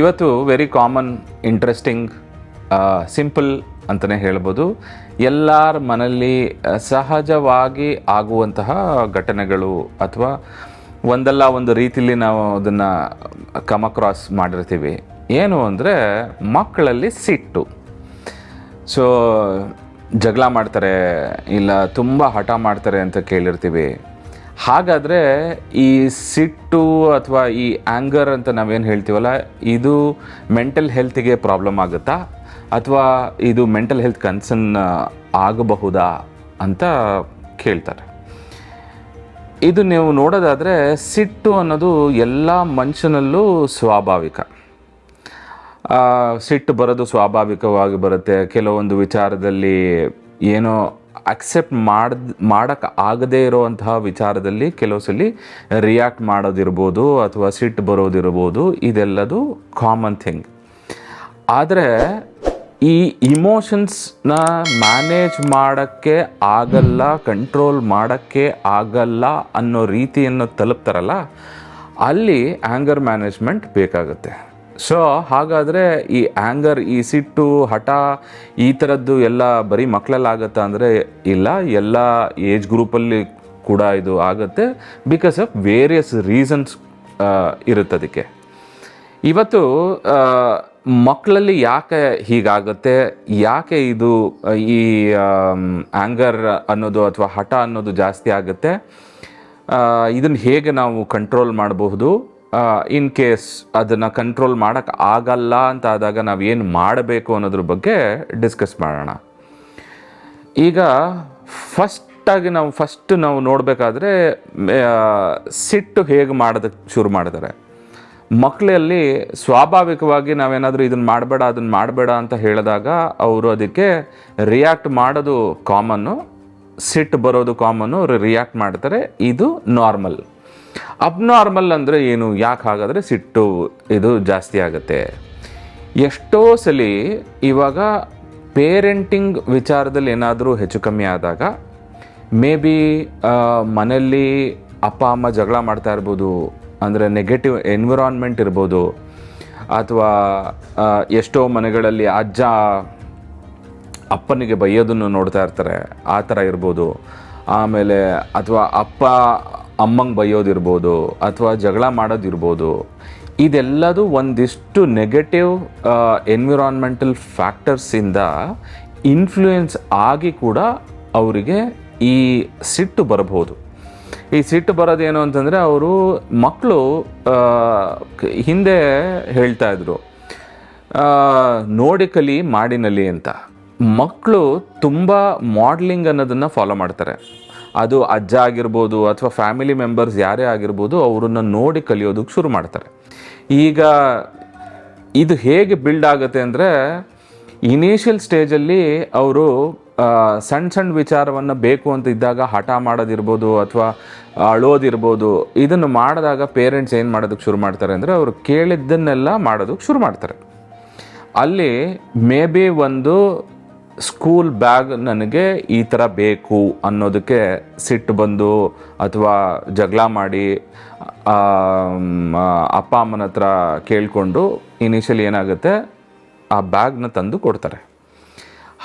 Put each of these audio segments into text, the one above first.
ಇವತ್ತು very common interesting simple ಅಂತಲೇ ಹೇಳ್ಬೋದು. ಎಲ್ಲರ ಮನೆಯಲ್ಲಿ ಸಹಜವಾಗಿ ಆಗುವಂತಹ ಘಟನೆಗಳು ಅಥವಾ ಒಂದಲ್ಲ ಒಂದು ರೀತಿಯಲ್ಲಿ ನಾವು ಅದನ್ನು ಕಮ್ ಅಕ್ರಾಸ್ ಮಾಡಿರ್ತೀವಿ. ಏನು ಅಂದರೆ ಮಕ್ಕಳಲ್ಲಿ ಸಿಟ್ಟು. ಸೊ ಜಗಳ ಮಾಡ್ತಾರೆ, ಇಲ್ಲ ತುಂಬ ಹಠ ಮಾಡ್ತಾರೆ ಅಂತ ಕೇಳಿರ್ತೀವಿ. ಹಾಗಾದರೆ ಈ ಸಿಟ್ಟು ಅಥವಾ ಈ ಆ್ಯಂಗರ್ ಅಂತ ನಾವೇನು ಹೇಳ್ತೀವಲ್ಲ, ಇದು ಮೆಂಟಲ್ ಹೆಲ್ತಿಗೆ ಪ್ರಾಬ್ಲಮ್ ಆಗುತ್ತಾ? ಅಥವಾ ಇದು ಮೆಂಟಲ್ ಹೆಲ್ತ್ ಕನ್ಸರ್ನ್ ಆಗಬಹುದಾ ಅಂತ ಕೇಳ್ತಾರೆ. ಇದು ನೀವು ನೋಡೋದಾದರೆ ಸಿಟ್ಟು ಅನ್ನೋದು ಎಲ್ಲ ಮನುಷ್ಯನಲ್ಲೂ ಸ್ವಾಭಾವಿಕ. ಸಿಟ್ಟು ಬರೋದು ಸ್ವಾಭಾವಿಕವಾಗಿ ಬರುತ್ತೆ. ಕೆಲವೊಂದು ವಿಚಾರದಲ್ಲಿ ಏನೋ ಅಕ್ಸೆಪ್ಟ್ ಮಾಡ್ ಮಾಡೋಕ್ಕೆ ಆಗದೇ ಇರೋವಂತಹ ವಿಚಾರದಲ್ಲಿ ಕೆಲವು ಸಲ ರಿಯಾಕ್ಟ್ ಮಾಡೋದಿರ್ಬೋದು ಅಥವಾ ಸಿಟ್ಟು ಬರೋದಿರ್ಬೋದು ಇದೆಲ್ಲದು ಕಾಮನ್ ಥಿಂಗ್ ಆದರೆ ಈ ಇಮೋಷನ್ಸ್ನ ಮ್ಯಾನೇಜ್ ಮಾಡೋಕ್ಕೆ ಆಗಲ್ಲ ಕಂಟ್ರೋಲ್ ಮಾಡೋಕ್ಕೆ ಆಗಲ್ಲ ಅನ್ನೋ ರೀತಿಯನ್ನು ತಲುಪ್ತಾರಲ್ಲ, ಅಲ್ಲಿ ಆ್ಯಂಗರ್ ಮ್ಯಾನೇಜ್ಮೆಂಟ್ ಬೇಕಾಗುತ್ತೆ. ಸೊ ಹಾಗಾದರೆ ಈ ಆ್ಯಂಗರ್ ಈ ಸಿಟ್ಟು, ಹಠ, ಈ ಥರದ್ದು ಎಲ್ಲ ಬರೀ ಮಕ್ಕಳಲ್ಲಾಗತ್ತಾ ಅಂದರೆ ಇಲ್ಲ. ಎಲ್ಲ ಏಜ್ ಗ್ರೂಪಲ್ಲಿ ಕೂಡ ಇದು ಆಗುತ್ತೆ ಬಿಕಾಸ್ ಆಫ್ ವೇರಿಯಸ್ ರೀಸನ್ಸ್ ಇರುತ್ತೆ ಅದಕ್ಕೆ ಇವತ್ತು ಮಕ್ಕಳಲ್ಲಿ ಯಾಕೆ ಹೀಗಾಗುತ್ತೆ? ಯಾಕೆ ಇದು, ಈ ಆ್ಯಂಗರ್ ಅನ್ನೋದು ಅಥವಾ ಹಠ ಅನ್ನೋದು ಜಾಸ್ತಿ ಆಗುತ್ತೆ? ಇದನ್ನು ಹೇಗೆ ನಾವು ಕಂಟ್ರೋಲ್ ಮಾಡಬಹುದು? ಇನ್ ಕೇಸ್ ಅದನ್ನು ಕಂಟ್ರೋಲ್ ಮಾಡೋಕ್ಕೆ ಆಗಲ್ಲ ಅಂತ ಆದಾಗ ನಾವು ಏನು ಮಾಡಬೇಕು ಅನ್ನೋದ್ರ ಬಗ್ಗೆ ಡಿಸ್ಕಸ್ ಮಾಡೋಣ. ಈಗ ಫಸ್ಟಾಗಿ ನಾವು ಫಸ್ಟ್ ನಾವು ನೋಡಬೇಕಾದ್ರೆ ಸಿಟ್ಟು ಹೇಗೆ ಮಾಡೋದಕ್ಕೆ ಶುರು ಮಾಡಿದ್ದಾರೆ. ಮಕ್ಕಳಲ್ಲಿ ಸ್ವಾಭಾವಿಕವಾಗಿ ನಾವೇನಾದರೂ ಇದನ್ನು ಮಾಡಬೇಡ ಅದನ್ನು ಮಾಡಬೇಡ ಅಂತ ಹೇಳಿದಾಗ ಅವರು ಅದಕ್ಕೆ ರಿಯಾಕ್ಟ್ ಮಾಡೋದು ಕಾಮನ್ನು ಸಿಟ್ಟು ಬರೋದು ಕಾಮನ್ನು ಅವರು ರಿಯಾಕ್ಟ್ ಮಾಡ್ತಾರೆ. ಇದು ನಾರ್ಮಲ್ ಅಬ್ನಾರ್ಮಲ್ ಅಂದರೆ ಏನು? ಯಾಕೆ ಹಾಗಾದರೆ ಸಿಟ್ಟು ಇದು ಜಾಸ್ತಿ ಆಗುತ್ತೆ. ಎಷ್ಟೋ ಸಲ ಇವಾಗ ಪೇರೆಂಟಿಂಗ್ ವಿಚಾರದಲ್ಲಿ ಏನಾದರೂ ಹೆಚ್ಚು ಕಮ್ಮಿ ಆದಾಗ ಮೇ ಬಿ ಮನೆಯಲ್ಲಿ ಅಪ್ಪ, ಅಮ್ಮ ಜಗಳ ಮಾಡ್ತಾ ಇರ್ಬೋದು, ಅಂದರೆ ನೆಗೆಟಿವ್ ಎನ್ವಿರಾನ್ಮೆಂಟ್ ಇರ್ಬೋದು, ಅಥವಾ ಎಷ್ಟೋ ಮನೆಗಳಲ್ಲಿ ಅಜ್ಜ, ಅಪ್ಪನಿಗೆ ಬೈಯೋದನ್ನು ನೋಡ್ತಾ ಇರ್ತಾರೆ, ಆ ಥರ ಇರ್ಬೋದು. ಆಮೇಲೆ ಅಥವಾ ಅಪ್ಪ ಅಮ್ಮಂಗೆ ಬೈಯೋದಿರ್ಬೋದು ಅಥವಾ ಜಗಳ ಮಾಡೋದಿರ್ಬೋದು ಇದೆಲ್ಲದು ಒಂದಿಷ್ಟು ನೆಗೆಟಿವ್ ಎನ್ವಿರಾನ್ಮೆಂಟಲ್ ಫ್ಯಾಕ್ಟರ್ಸಿಂದ ಇನ್ಫ್ಲೂಯೆನ್ಸ್ ಆಗಿ ಕೂಡ ಅವರಿಗೆ ಈ ಸಿಟ್ಟು ಬರಬಹುದು. ಈ ಸಿಟ್ಟು ಬರೋದೇನು ಅಂತಂದರೆ ಅವರು ಮಕ್ಕಳು ಹಿಂದೆ ಹೇಳ್ತಾ ಇದ್ರು ಆ, ನೋಡಿ ಕಲಿ ಮಾಡಿನಲಿ ಅಂತ. ಮಕ್ಕಳು ತುಂಬ ಮಾಡ್ಲಿಂಗ್ ಅನ್ನೋದನ್ನು ಫಾಲೋ ಮಾಡ್ತಾರೆ. ಅದು ಅಜ್ಜ ಆಗಿರ್ಬೋದು ಅಥವಾ ಫ್ಯಾಮಿಲಿ ಮೆಂಬರ್ಸ್ ಯಾರೇ ಆಗಿರ್ಬೋದು ಅವರನ್ನು ನೋಡಿ ಕಲಿಯೋದಕ್ಕೆ ಶುರು ಮಾಡ್ತಾರೆ. ಈಗ ಇದು ಹೇಗೆ ಬಿಲ್ಡ್ ಆಗುತ್ತೆ ಅಂದರೆ ಇನಿಷಿಯಲ್ ಸ್ಟೇಜಲ್ಲಿ ಅವರು ಸಣ್ಣ ಸಣ್ಣ ವಿಚಾರವನ್ನು ಬೇಕು ಅಂತ ಇದ್ದಾಗ ಹಠ ಮಾಡೋದಿರ್ಬೋದು ಅಥವಾ ಅಳೋದಿರ್ಬೋದು ಇದನ್ನು ಮಾಡಿದಾಗ ಪೇರೆಂಟ್ಸ್ ಏನು ಮಾಡೋದಕ್ಕೆ ಶುರು ಮಾಡ್ತಾರೆ ಅಂದರೆ ಅವರು ಕೇಳಿದ್ದನ್ನೆಲ್ಲ ಮಾಡೋದಕ್ಕೆ ಶುರು ಮಾಡ್ತಾರೆ. ಅಲ್ಲಿ ಮೇ ಬಿ ಒಂದು ಸ್ಕೂಲ್ ಬ್ಯಾಗ್ ನನಗೆ ಈ ಥರ ಬೇಕು ಅನ್ನೋದಕ್ಕೆ ಸಿಟ್ಟು ಬಂದು ಅಥವಾ ಜಗಳ ಮಾಡಿ ಅಪ್ಪ ಅಮ್ಮನ ಹತ್ರ ಕೇಳಿಕೊಂಡು ಇನಿಷಿಯಲಿ ಏನಾಗುತ್ತೆ? ಆ ಬ್ಯಾಗ್ನ ತಂದು ಕೊಡ್ತಾರೆ.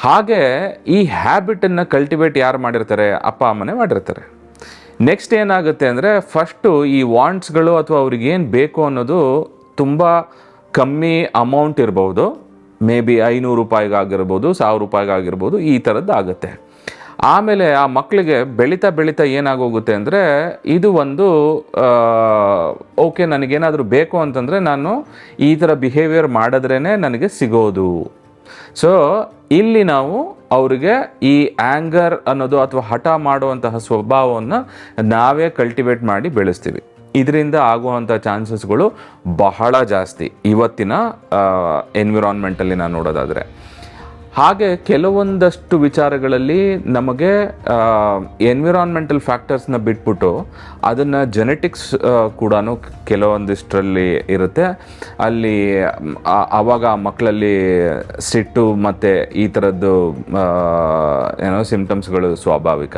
ಹಾಗೆ ಈ ಹ್ಯಾಬಿಟನ್ನು ಕಲ್ಟಿವೇಟ್ ಯಾರು ಮಾಡಿರ್ತಾರೆ? ಅಪ್ಪ ಅಮ್ಮನೇ ಮಾಡಿರ್ತಾರೆ. ನೆಕ್ಸ್ಟ್ ಏನಾಗುತ್ತೆ ಅಂದರೆ ಫಸ್ಟು ಈ ವಾಂಟ್ಸ್ಗಳು ಅಥವಾ ಅವ್ರಿಗೇನು ಬೇಕು ಅನ್ನೋದು ತುಂಬ ಕಮ್ಮಿ ಅಮೌಂಟ್ ಇರ್ಬೋದು. ಮೇ ಬಿ ಐನೂರು ರೂಪಾಯಿಗಾಗಿರ್ಬೋದು, ಸಾವಿರ ರೂಪಾಯಿಗಾಗಿರ್ಬೋದು, ಈ ಥರದ್ದು ಆಗುತ್ತೆ ಆಮೇಲೆ ಆ ಮಕ್ಕಳಿಗೆ ಬೆಳೀತಾ ಬೆಳೀತಾ ಏನಾಗೋಗುತ್ತೆ ಅಂದರೆ, ಇದು ಒಂದು ಓಕೆ ನನಗೇನಾದರೂ ಬೇಕು ಅಂತಂದರೆ ನಾನು ಈ ಥರ ಬಿಹೇವಿಯರ್ ಮಾಡಿದ್ರೇ ನನಗೆ ಸಿಗೋದು. ಸೊ ಇಲ್ಲಿ ನಾವು ಅವರಿಗೆ ಈ ಆ್ಯಂಗರ್ ಅನ್ನೋದು ಅಥವಾ ಹಠ ಮಾಡುವಂತಹ ಸ್ವಭಾವವನ್ನು ನಾವೇ ಕಲ್ಟಿವೇಟ್ ಮಾಡಿ ಬೆಳೆಸ್ತೀವಿ. ಇದರಿಂದ ಆಗುವಂಥ ಚಾನ್ಸಸ್ಗಳು ಬಹಳ ಜಾಸ್ತಿ ಇವತ್ತಿನ ಎನ್ವಿರಾನ್ಮೆಂಟಲ್ಲಿ ನಾನು ನೋಡೋದಾದರೆ. ಹಾಗೆ ಕೆಲವೊಂದಷ್ಟು ವಿಚಾರಗಳಲ್ಲಿ ನಮಗೆ ಎನ್ವಿರಾನ್ಮೆಂಟಲ್ ಫ್ಯಾಕ್ಟರ್ಸ್ನ ಬಿಟ್ಬಿಟ್ಟು ಅದನ್ನು ಜೆನೆಟಿಕ್ಸ್ ಕೂಡ ಕೆಲವೊಂದಿಷ್ಟರಲ್ಲಿ ಇರುತ್ತೆ. ಅಲ್ಲಿ ಆವಾಗ ಮಕ್ಕಳಲ್ಲಿ ಸಿಟ್ಟು ಮತ್ತು ಈ ಥರದ್ದು ಏನೋ ಸಿಂಪ್ಟಮ್ಸ್ಗಳು ಸ್ವಾಭಾವಿಕ.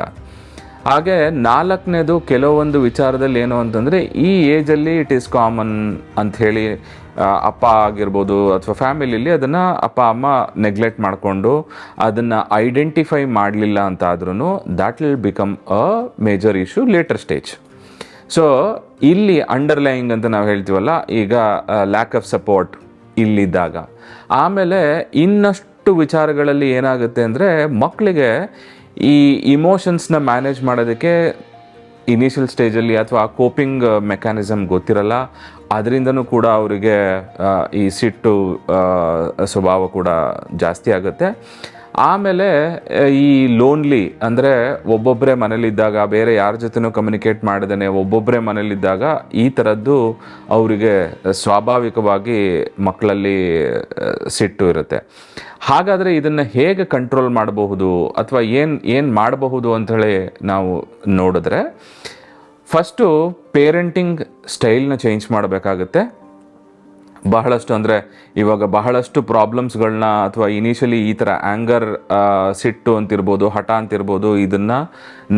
ಹಾಗೆ ನಾಲ್ಕನೇದು ಕೆಲವೊಂದು ವಿಚಾರದಲ್ಲಿ ಏನು ಅಂತಂದರೆ, ಈ ಏಜಲ್ಲಿ ಇಟ್ ಈಸ್ ಕಾಮನ್ ಅಂಥೇಳಿ ಅಪ್ಪ ಆಗಿರ್ಬೋದು ಅಥವಾ ಫ್ಯಾಮಿಲಿಯಲ್ಲಿ ಅದನ್ನು ಅಪ್ಪ, ಅಮ್ಮ ನೆಗ್ಲೆಕ್ಟ್ ಮಾಡಿಕೊಂಡು ಅದನ್ನು ಐಡೆಂಟಿಫೈ ಮಾಡಲಿಲ್ಲ ಅಂತ ಆದ್ರೂ that will become a major issue later stage so ಇಲ್ಲಿ ಅಂಡರ್ಲೈಯಿಂಗ್ ಅಂತ ನಾವು ಹೇಳ್ತೀವಲ್ಲ, ಈಗ ಲ್ಯಾಕ್ ಆಫ್ ಸಪೋರ್ಟ್ ಇಲ್ಲಿದ್ದಾಗ. ಆಮೇಲೆ ಇನ್ನಷ್ಟು ವಿಚಾರಗಳಲ್ಲಿ ಏನಾಗುತ್ತೆ ಅಂದರೆ ಮಕ್ಕಳಿಗೆ ಈ ಇಮೋಷನ್ಸ್ನ ಮ್ಯಾನೇಜ್ ಮಾಡೋದಕ್ಕೆ ಇನಿಷಿಯಲ್ ಸ್ಟೇಜಲ್ಲಿ ಅಥವಾ ಕೋಪಿಂಗ್ ಮೆಕ್ಯಾನಿಸಮ್ ಗೊತ್ತಿರಲ್ಲ. ಅದರಿಂದನೂ ಕೂಡ ಅವರಿಗೆ ಈ ಸಿಟ್ಟು ಸ್ವಭಾವ ಕೂಡ ಜಾಸ್ತಿ ಆಗುತ್ತೆ. ಆಮೇಲೆ ಈ ಲೋನ್ಲಿ ಅಂದರೆ ಒಬ್ಬೊಬ್ಬರೇ ಮನೇಲಿದ್ದಾಗ ಬೇರೆ ಯಾರ ಜೊತೆನೂ ಕಮ್ಯುನಿಕೇಟ್ ಮಾಡ್ದೇ ಒಬ್ಬೊಬ್ಬರೇ ಮನೇಲಿದ್ದಾಗ ಈ ಥರದ್ದು ಅವರಿಗೆ ಸ್ವಾಭಾವಿಕವಾಗಿ ಮಕ್ಕಳಲ್ಲಿ ಸಿಟ್ಟು ಇರುತ್ತೆ. ಹಾಗಾದರೆ ಇದನ್ನು ಹೇಗೆ ಕಂಟ್ರೋಲ್ ಮಾಡಬಹುದು ಅಥವಾ ಏನು ಏನು ಮಾಡಬಹುದು ಅಂಥೇಳಿ ನಾವು ನೋಡಿದ್ರೆ ಫಸ್ಟು ಪೇರೆಂಟಿಂಗ್ ಸ್ಟೈಲ್ನ ಚೇಂಜ್ ಮಾಡಬೇಕಾಗುತ್ತೆ. ಬಹಳಷ್ಟು ಅಂದರೆ ಇವಾಗ ಬಹಳಷ್ಟು ಪ್ರಾಬ್ಲಮ್ಸ್ಗಳನ್ನ ಅಥವಾ ಇನಿಷಿಯಲಿ ಈ ಥರ ಆ್ಯಂಗರ್ ಸಿಟ್ಟು ಅಂತಿರ್ಬೋದು, ಹಠ ಅಂತಿರ್ಬೋದು, ಇದನ್ನು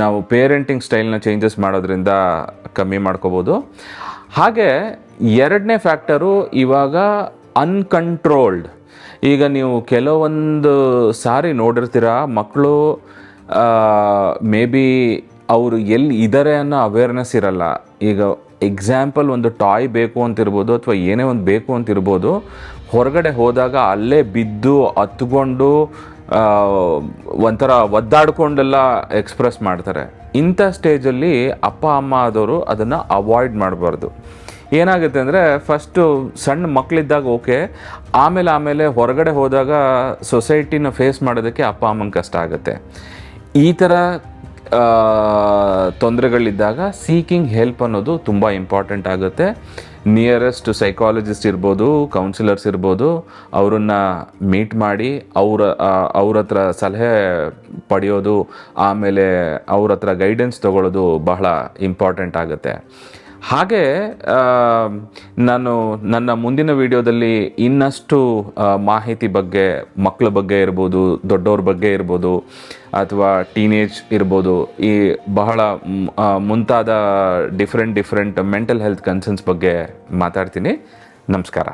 ನಾವು ಪೇರೆಂಟಿಂಗ್ ಸ್ಟೈಲ್ನ ಚೇಂಜಸ್ ಮಾಡೋದ್ರಿಂದ ಕಮ್ಮಿ ಮಾಡ್ಕೋಬೋದು. ಹಾಗೆ ಎರಡನೇ ಫ್ಯಾಕ್ಟರು ಇವಾಗ ಅನ್ಕಂಟ್ರೋಲ್ಡ್ ಈಗ ನೀವು ಕೆಲವೊಂದು ಸಾರಿ ನೋಡಿರ್ತೀರ ಮಕ್ಕಳು ಮೇ ಬಿ ಅವರು ಎಲ್ಲಿ ಇದ್ದಾರೆ ಅನ್ನೋ ಅವೇರ್ನೆಸ್ ಇರಲ್ಲ. ಈಗ ಎಕ್ಸಾಂಪಲ್ ಒಂದು ಟಾಯ್ ಬೇಕು ಅಂತಿರ್ಬೋದು ಅಥವಾ ಏನೇ ಒಂದು ಬೇಕು ಅಂತಿರ್ಬೋದು, ಹೊರಗಡೆ ಹೋದಾಗ ಅಲ್ಲೇ ಬಿದ್ದು ಹತ್ಕೊಂಡು ಒಂಥರ ಒದ್ದಾಡ್ಕೊಂಡೆಲ್ಲ ಎಕ್ಸ್ಪ್ರೆಸ್ ಮಾಡ್ತಾರೆ. ಇಂಥ ಸ್ಟೇಜಲ್ಲಿ ಅಪ್ಪ, ಅಮ್ಮ ಆದವರು ಅದನ್ನು ಅವಾಯ್ಡ್ ಮಾಡಬಾರ್ದು. ಏನಾಗುತ್ತೆ ಅಂದರೆ ಫಸ್ಟು ಸಣ್ಣ ಮಕ್ಕಳಿದ್ದಾಗ ಓಕೆ ಆಮೇಲೆ ಆಮೇಲೆ ಹೊರಗಡೆ ಹೋದಾಗ ಸೊಸೈಟಿನ ಫೇಸ್ ಮಾಡೋದಕ್ಕೆ ಅಪ್ಪ ಅಮ್ಮನ ಕಷ್ಟ ಆಗುತ್ತೆ. ಈ ಥರ ತೊಂದರೆಗಳಿದ್ದಾಗ ಸೀಕಿಂಗ್ ಹೆಲ್ಪ್ ಅನ್ನೋದು ತುಂಬ ಇಂಪಾರ್ಟೆಂಟ್ ಆಗುತ್ತೆ. ನಿಯರೆಸ್ಟ್ ಸೈಕಾಲಜಿಸ್ಟ್ ಇರ್ಬೋದು ಕೌನ್ಸಿಲರ್ಸ್ ಇರ್ಬೋದು, ಅವರನ್ನು ಮೀಟ್ ಮಾಡಿ, ಅವರ ಅವ್ರ ಹತ್ರ ಸಲಹೆ ಪಡೆಯೋದು, ಆಮೇಲೆ ಅವ್ರ ಹತ್ರ ಗೈಡೆನ್ಸ್ ತಗೊಳ್ಳೋದು ಬಹಳ ಇಂಪಾರ್ಟೆಂಟ್ ಆಗುತ್ತೆ. ಹಾಗೆ ನಾನು ನನ್ನ ಮುಂದಿನ ವಿಡಿಯೋದಲ್ಲಿ ಇನ್ನಷ್ಟು ಮಾಹಿತಿ ಬಗ್ಗೆ ಮಕ್ಕಳ ಬಗ್ಗೆ ಇರ್ಬೋದು, ದೊಡ್ಡವ್ರ ಬಗ್ಗೆ ಇರ್ಬೋದು, ಅಥವಾ ಟೀನೇಜ್ ಇರ್ಬೋದು, ಈ ಬಹಳ ಮುಂತಾದ different different mental health concerns ಬಗ್ಗೆ ಮಾತಾಡ್ತೀನಿ. ನಮಸ್ಕಾರ.